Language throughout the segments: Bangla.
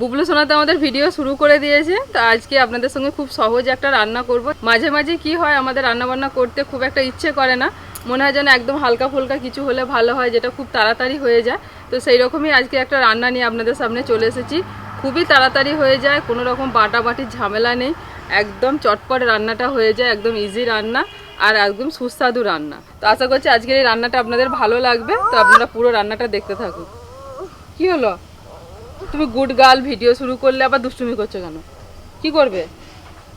বুবলু সোনাতে আমাদের ভিডিও শুরু করে দিয়েছে, তো আজকে আপনাদের সঙ্গে খুব সহজ একটা রান্না করব। মাঝে মাঝে কি হয়, আমাদের রান্না বান্না করতে খুব একটা ইচ্ছে করে না। মনে হয় যেন একদম হালকা ফুলকা কিছু হলে ভালো হয়, যেটা খুব তাড়াতাড়ি হয়ে যায়। তো সেই রকমই আজকে একটা রান্না নিয়ে আপনাদের সামনে চলে এসেছি। খুবই তাড়াতাড়ি হয়ে যায়, কোনো রকম বাটাবাটির ঝামেলা নেই। একদম চটপট রান্নাটা হয়ে যায়, একদম ইজি রান্না আর একদম সুস্বাদু রান্না। তো আশা করছি আজকের এই রান্নাটা আপনাদের ভালো লাগবে, তো আপনারা পুরো রান্নাটা দেখতে থাকুন। কি হলো? তুমি গুড গার্ল ভিডিও শুরু করলে আবার দুষ্টুমি করছ কেন? কি করবে?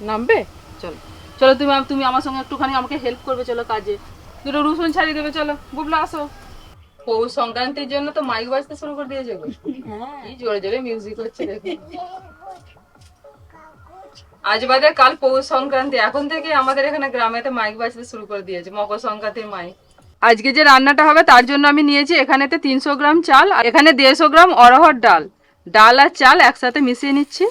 নামবে? চলো। চলো তুমি তুমি আমার সঙ্গে একটুখানি আমাকে হেল্প করবে চলো কাজে। দুটো রসুন ছাড়িয়ে দেবে চলো। বুবলা আসো। পৌষ সংক্রান্তির জন্য তো মাইক বাজতে শুরু করে দিয়েছে গো। কি জোরে জোরে মিউজিক হচ্ছে দেখো। আজ বাদে কাল পৌষ সংক্রান্তি। এখন থেকে আমাদের এখানে গ্রামেতে মাইক বাজতে শুরু করে দিয়েছে মকর সংক্রান্তির মাইক আজকে যে রান্নাটা হবে তার জন্য আমি নিয়েছি এখানেতে তিনশো গ্রাম চাল আর এখানে দেড়শো গ্রাম অরহর ডাল। ডাল আর চাল একসাথে মিশিয়ে নিচ্ছি।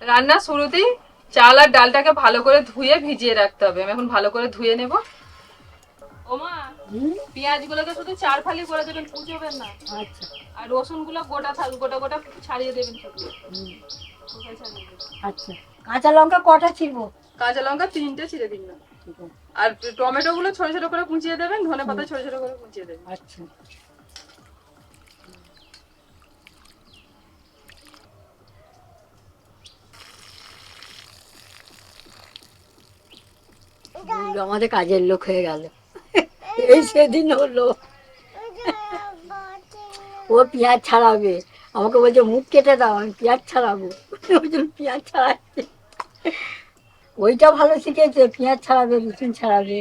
রান্নার শুরুতেই চাল আর ডালটাকে ভালো করে ধুয়ে ভিজিয়ে রাখতে হবে। আমি এখন ভালো করে ধুয়ে নেব। ওমা পেঁয়াজ গুলোকে শুধু চার ফালি করে দেবেন কুচোবেন না। আচ্ছা। আর রসুনগুলো গোটা থাক- গোটা গোটা ছাড়িয়ে দেবেন শুধু। কোথায় ছাড়িয়ে দেবেন? আচ্ছা। কাঁচা লঙ্কা কটা ছিড়বো? কাঁচা লঙ্কা তিনটে ছিঁড়ে দিন না। আর টমেটো গুলো ছোট ছোট করে কুচিয়ে দেবেন ধনে পাতা ছোট ছোট করে কুচিয়ে দেবেন। আচ্ছা। আমাদের কাজের লোক হয়ে গেল। এই সেদিন হলো। ও পেঁয়াজ ছাড়াবে। আমাকে বলছে মুখ কেটে দাও আমি পেঁয়াজ ছাড়াবো। ওই জন্য পেঁয়াজ ছাড়াচ্ছে। ওইটা ভালো শিখেছে পেঁয়াজ ছাড়াবে রসুন ছাড়াবে।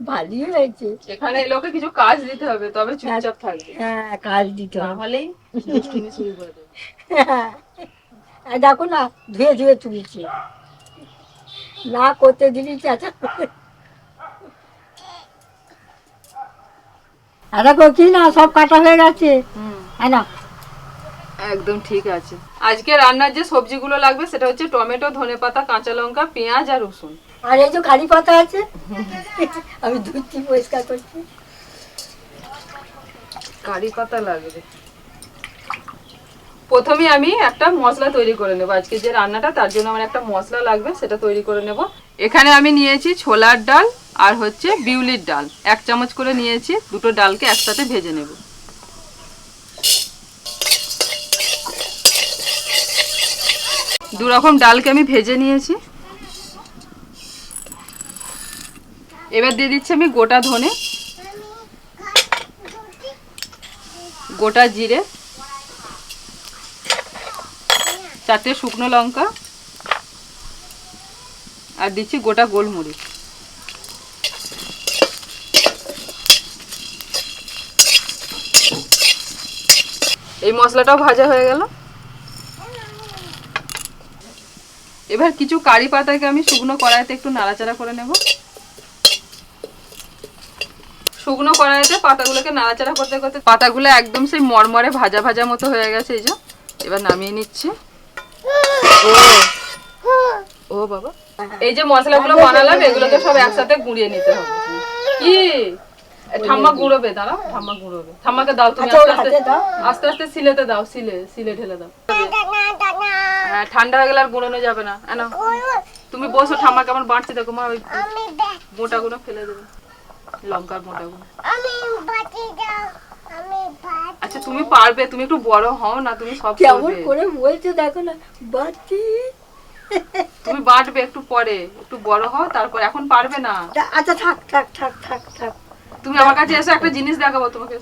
ভালোই হয়েছে। এখানে লোকে কিছু কাজ দিতে হবে তবে চুপচাপ থাকবে। হ্যাঁ কাজ দিতে হবে। তাহলেই হ্যাঁ। আর দেখো না ধুয়ে ধুয়ে তুলছে। না করতে দিলি চাচা আর কি না সব কাটা হয়ে গেছে। হ্যাঁ না? একদম ঠিক আছে। আজকে রান্নার যে সবজিগুলো লাগবে সেটা হচ্ছে টমেটো ধনেপাতা কাঁচা লঙ্কা পেঁয়াজ আর রসুন। আর এই যে কারি পাতা আছে আমি ধুচ্ছি পরিষ্কার করছি। কারি পাতা লাগবে। প্রথমে আমি একটা মশলা তৈরি করে নেব। আজকে যে রান্নাটা, তার জন্য আমার একটা মশলা লাগবে, সেটা তৈরি করে নেব। এখানে আমি নিয়েছি ছোলার ডাল আর হচ্ছে বিউলির ডাল। এক চামচ করে নিয়েছি, দুটো ডালকে একসাথে ভেজে নেব। দু রকম ডালকে আমি ভেজে নিয়েছি। এবার দিয়ে দিচ্ছি আমি গোটা ধনে। গোটা জিরে। চারটে শুকনো লঙ্কা আর দিচ্ছি গোটা গোলমরিচ। এই মশলাটাও ভাজা হয়ে গেল। এবার কিছু কারি পাতাকে আমি শুকনো কড়াইতে একটু নাড়াচাড়া করে নেব। শুকনো কড়াইতে পাতাগুলোকে নাড়াচাড়া করতে করতে পাতাগুলো একদম সেই মরমরে ভাজা ভাজা মতো হয়ে গেছে, এই যে। এবার নামিয়ে নিচ্ছি। ও ও বাবা। এই যে মশলাগুলো বানালাম এগুলোকে সব একসাথে গুঁড়িয়ে নিতে হবে। কি? ঠাম্মা গুঁড়োবে দাঁড়াও ঠাম্মা গুঁড়োবে। ঠাম্মাকে দাও তুমি আচ্ছা, আস্তে আস্তে দাও। আস্তে আস্তে সিলেতে দাও সিলে সিলে ঢেলে দাও। হ্যাঁ ঠান্ডা হয়ে গেলে আর গুঁড়োনো যাবে না। এনো তুমি বসো ঠাম্মা কেমন বাঁটছে দেখো মা ওই মোটাগুলো ফেলে দেবে। লঙ্কার মোটাগুলো। আচ্ছা তুমি পারবে তুমি একটু বড় হও না তুমি সব কেমন করে বলছে দেখো না বাচ্চি। তুমি বাঁটবে একটু পরে একটু বড় হও তারপর এখন পারবে না। আচ্ছা থাক থাক থাক থাক থাক। তুমি আমার কাছে এসো একটা জিনিস দেখাবো তোমাকে।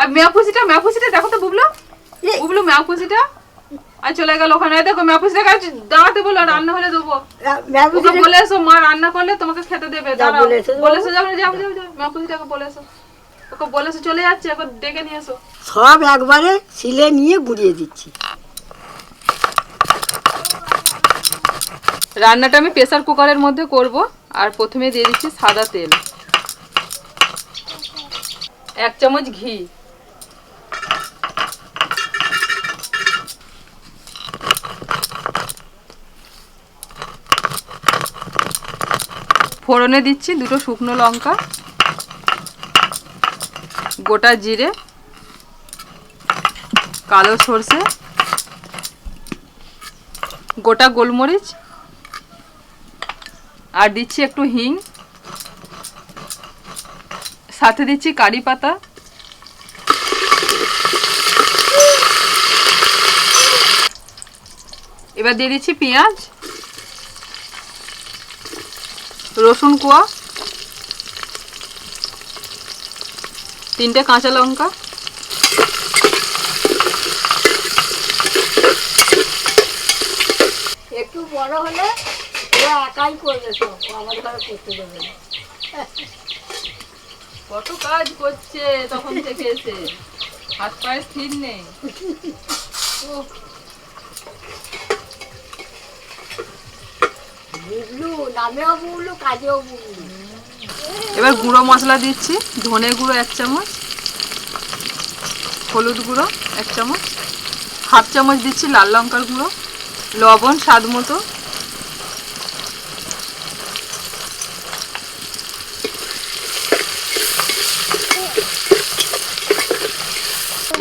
আর মেয়াপুসিটা মেয়াপুসিটা দেখো তো বুবলু। বুবলু মেয়াপুসিটা। আর চলে গেল ওখানে দেখো মেয়াপুসিটা কাছে দাঁড়াতে বলো রান্না হলে দেবো। ওকে বলে এসো মা রান্না করলে তোমাকে খেতে দেবে দাঁড়াও। বলে এসো, বলে। এসো যাও যাও যাও যাও মেয়াপুসিটাকে বলে এসো। ওকে বলে এসো চলে যাচ্ছে একবার ডেকে নিয়ে এসো। সব একবারে সিলে নিয়ে গুড়িয়ে দিচ্ছি। রান্নাটা আমি প্রেসার কুকারের মধ্যে করব আর প্রথমে দিয়ে দিচ্ছি সাদা তেল। এক চামচ ঘি। ফোড়নে দিচ্ছি দুটো শুকনো লঙ্কা। গোটা জিরে, কালো সর্ষে, গোটা গোলমরিচ, আর দিচ্ছি একটু হিং। সাথে দিচ্ছি কারি পাতা। এবার দিয়ে দিচ্ছি পেঁয়াজ, রসুন কোয়া। তিনটে কাঁচা লঙ্কা। একটু বড় হলে ওরা একাই করবে সব ও আমার ঘরে করতে দেবে না। কত কাজ করছে তখন থেকে এসে। হাত পায়ে স্থির নেই। বুবলু নামেও বুবলু কাজেও বুবলু। এবার গুঁড়ো মশলা দিচ্ছি, ধনে গুঁড়ো এক চামচ, হলুদ গুঁড়ো এক চামচ, হাফ চামচ দিচ্ছি লাল লঙ্কার গুঁড়ো, লবণ স্বাদ মতো।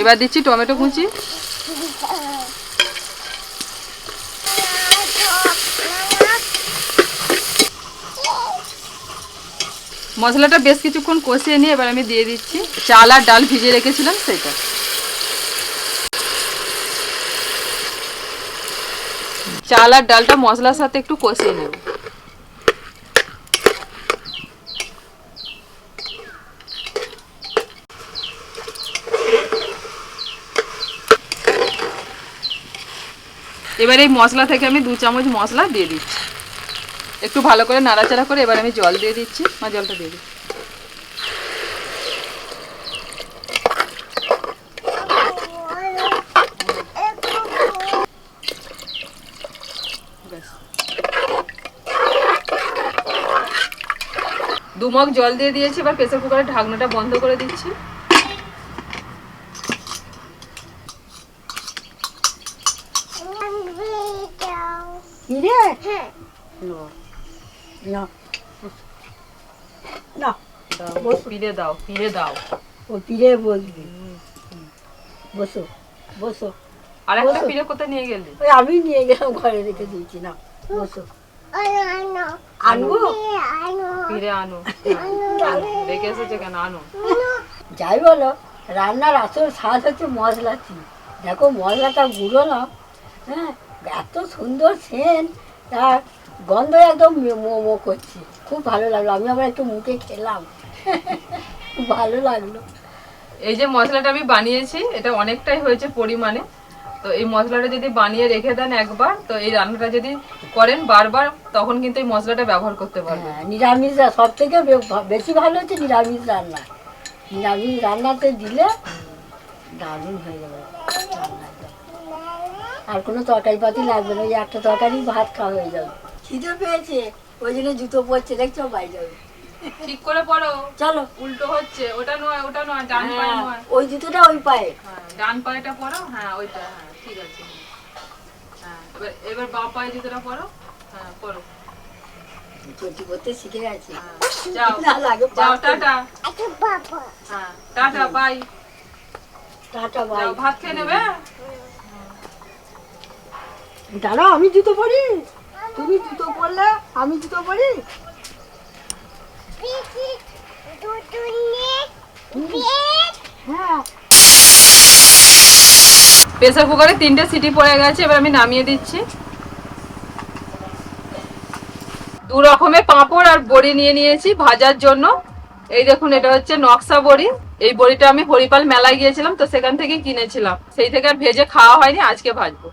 এবার দিচ্ছি টমেটো কুচি। মশলাটা বেশ কিছুক্ষণ কষিয়ে নিয়ে এবার আমি দিয়ে দিচ্ছি। চাল আর ডাল ভিজিয়ে রেখেছিলাম সেটা। চাল আর ডালটা মশলার সাথে একটু কষিয়ে নেব। এবার এই মশলা থেকে আমি দু চামচ মশলা দিয়ে দিচ্ছি। একটু ভালো করে নাড়াচাড়া করে এবার আমি জল দিয়ে দিচ্ছি। মা, জলটা দিয়ে ব্যাস। জল দিয়ে দিয়েছি, এবার প্রেসার কুকারের ঢাকনাটা বন্ধ করে দিচ্ছি কি রে না না দাও পিড়ে দাও পিড়ে দাও ও পিড়ে বসবি বসো বসো। আর একটা পিড়ে কোথায় নিয়ে গেলি ওই আমি নিয়ে গেলাম ঘরে রেখে দিয়েছি না বসো আনব পিড়ে আনো রেখে এসেছে কেন আনো যাই বলো রান্নার আসল স্বাদ হচ্ছে মশলাটি দেখো মশলাটা গুঁড়ো না হ্যাঁ এত সুন্দর সেন তার গন্ধ একদম মো করছে খুব ভালো লাগল আমি আবার একটু মুখে খেলাম ভালো লাগল। এই যে মশলাটা আমি বানিয়েছি এটা অনেকটাই হয়েছে পরিমাণে। তো এই মশলাটা যদি বানিয়ে রেখে দেন একবার তো এই রান্নাটা যদি করেন বারবার তখন কিন্তু এই মশলাটা ব্যবহার করতে পারবেন। হ্যাঁ নিরামিষ সব থেকে বেশি ভালো হচ্ছে নিরামিষ রান্না। নিরামিষ রান্নাতে দিলে দারুণ হয়ে যাবে আর কোনো তরকারি পাতি লাগবে না ওই একটা তরকারি ভাত খাওয়া হয়ে যাবে। খিদে পেয়েছে ওই জন্য জুতো পরছে দেখছ বাইরে। যাবে ঠিক করে পড়ো। চলো। উল্টো হচ্ছে ওটা নয় ওটা নয় ডান পায়ে হ্যাঁ, নয়। ওই জুতোটা ওই পায়ে। হ্যাঁ ডান পায়েটা পরো হ্যাঁ ওইটা হ্যাঁ ঠিক আছে। হ্যাঁ এবার এবার বাঁ পায়ে জুতোটা পরো হ্যাঁ পরো চটি করতে শিখে গেছে। যাও। যাও টাটা। হ্যাঁ টাটা বাই। Tata bye. ভাত খেয়ে নেবে? দাঁড়াও আমি জুতো পরি। তুমি জুতো পরলে আমি জুতো পরি? প্রেসার কুকারে তিনটে সিটি পড়ে গেছে এবার আমি নামিয়ে দিচ্ছি। দু রকমের পাঁপড় আর বড়ি নিয়ে নিয়েছি ভাজার জন্য। এই দেখুন এটা হচ্ছে নকশা বড়ি। এই বড়িটা আমি হরিপাল মেলায় গিয়েছিলাম তো সেখান থেকে কিনেছিলাম। সেই থেকে আর ভেজে খাওয়া হয়নি আজকে ভাজবো।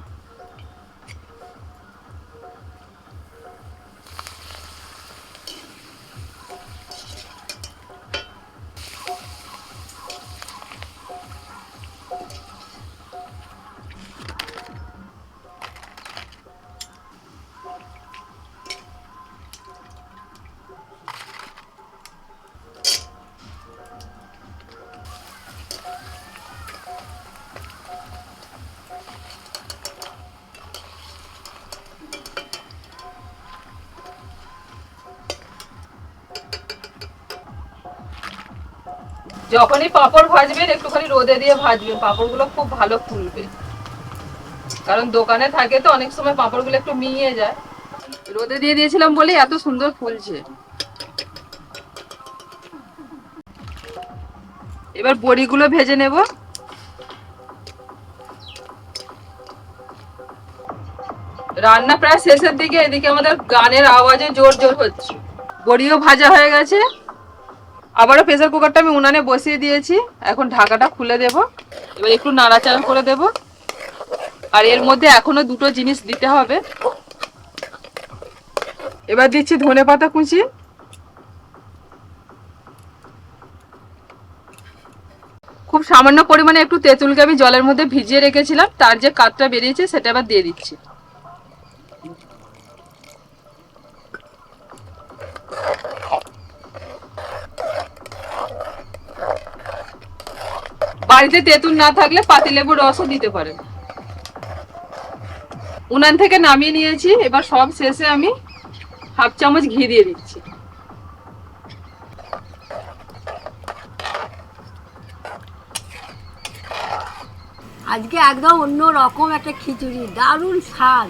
যখনই পাঁপড় ভাজবেন, একটুখানি রোদে দিয়ে ভাজবেন। পাঁপড়গুলো খুব ভালো ফুলবে। কারণ দোকানে থাকে তো, অনেক সময় পাঁপড়গুলো একটু মিয়ে যায়। রোদে দিয়ে দিয়েছিলাম বলে এত সুন্দর ফুলছে। এবার বড়িগুলো ভেজে নেব। রান্না প্রায় শেষের দিকে, এদিকে আমাদের গানের আওয়াজে জোর জোর হচ্ছে। বড়িও ভাজা হয়ে গেছে। আবারও প্রেসার কুকারটা আমি উনানে বসিয়ে দিয়েছি। এখন ঢাকাটা খুলে দেব। এবার একটু নাড়াচাড়া করে দেব। আর এর মধ্যে এখনও দুটো জিনিস দিতে হবে। এবার দিচ্ছি ধনে পাতা কুচি। খুব সামান্য পরিমাণে একটু তেঁতুলকে আমি জলের মধ্যে ভিজিয়ে রেখেছিলাম, তার যে কাঠটা বেরিয়েছে সেটা আবার দিয়ে দিচ্ছি। বাড়িতে তেঁতুল না থাকলে পাতিলেবুর রসও দিতে পারেন উনান থেকে নামিয়ে নিয়েছি এবার সব শেষে আমি হাফ চামচ ঘি দিয়ে দিচ্ছি। আজকে একদম অন্য রকম একটা খিচুড়ি দারুণ স্বাদ।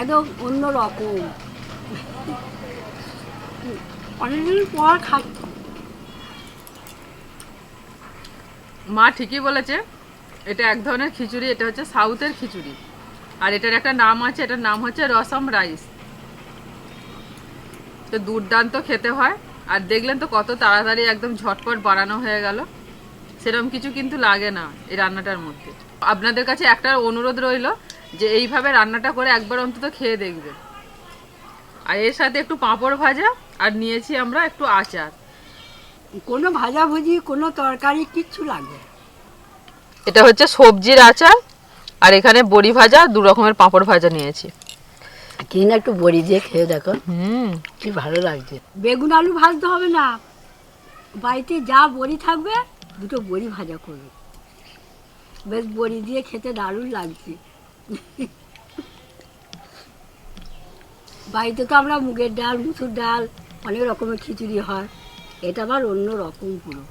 একদম অন্য রকম। অনেকদিন পর খাচ্ছি। মা ঠিকই বলেছে, এটা এক ধরনের খিচুড়ি, এটা হচ্ছে সাউথের খিচুড়ি। আর এটার একটা নাম আছে, এটার নাম হচ্ছে রসম রাইস। তো দুর্দান্ত খেতে হয়। আর দেখলেন তো কত তাড়াতাড়ি একদম ঝটপট বানানো হয়ে গেল। সেরকম কিছু কিন্তু লাগে না এই রান্নাটার মধ্যে। আপনাদের কাছে একটা অনুরোধ রইল যে এইভাবে রান্নাটা করে একবার অন্তত খেয়ে দেখবেন। আর এর সাথে একটু পাঁপড় ভাজা, আর নিয়েছি আমরা একটু আচার। কোনো ভাজাভুজি কোনো তরকারি কিচ্ছু লাগবে এটা হচ্ছে সবজির আচার আর এখানে বড়ি ভাজা দু রকমের পাঁপড় ভাজা নিয়েছি। একটু বড়ি দিয়ে খেয়ে দেখো। হুম। কি ভালো লাগছে। বেগুন আলু ভাজতে হবে না। বাড়িতে যা বড়ি থাকবে দুটো বড়ি ভাজা করবে। বেশ বড়ি দিয়ে খেতে দারুণ লাগছে। বাড়িতে তো আমরা মুগের ডাল মুসুর ডাল অনেক রকমের খিচুড়ি হয়। এটা আবার অন্য রকম পুরো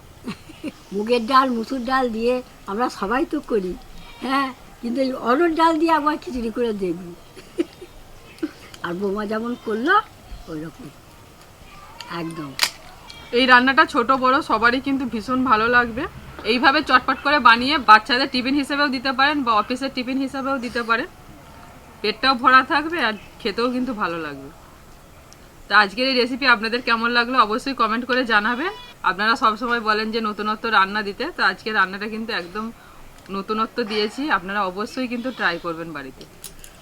মুগের ডাল, মুসুর ডাল দিয়ে আমরা সবাই তো করি হ্যাঁ? কিন্তু এই অরড় ডাল দিয়ে একবার খিচুড়ি করে দেখবি আর বোমা যেমন করল ওই রকম একদম। এই রান্নাটা ছোট, বড়, সবারই কিন্তু ভীষণ ভালো লাগবে। এইভাবে চটপট করে বানিয়ে বাচ্চাদের টিফিন হিসেবেও দিতে পারেন বা অফিসের টিফিন হিসেবেও দিতে পারেন। পেটটাও ভরা থাকবে আর খেতেও কিন্তু ভালো লাগবে। তো আজকের এই রেসিপি আপনাদের কেমন লাগল অবশ্যই কমেন্ট করে জানাবেন। আপনারা সবসময় বলেন যে নতুনত্ব রান্না দিতে তো আজকে রান্নাটা কিন্তু একদম নতুনত্ব দিয়েছি আপনারা অবশ্যই কিন্তু ট্রাই করবেন বাড়িতে।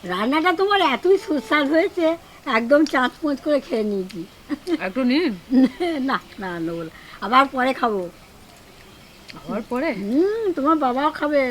রান্নাটা তোমার এতই সুস্বাদ হয়েছে একদম চাঁচ পোঁচ করে খেয়ে নিয়েছি। একটু নিন। না না। আবার পরে খাব। আবার পরে? হুম তোমার বাবাও খাবে।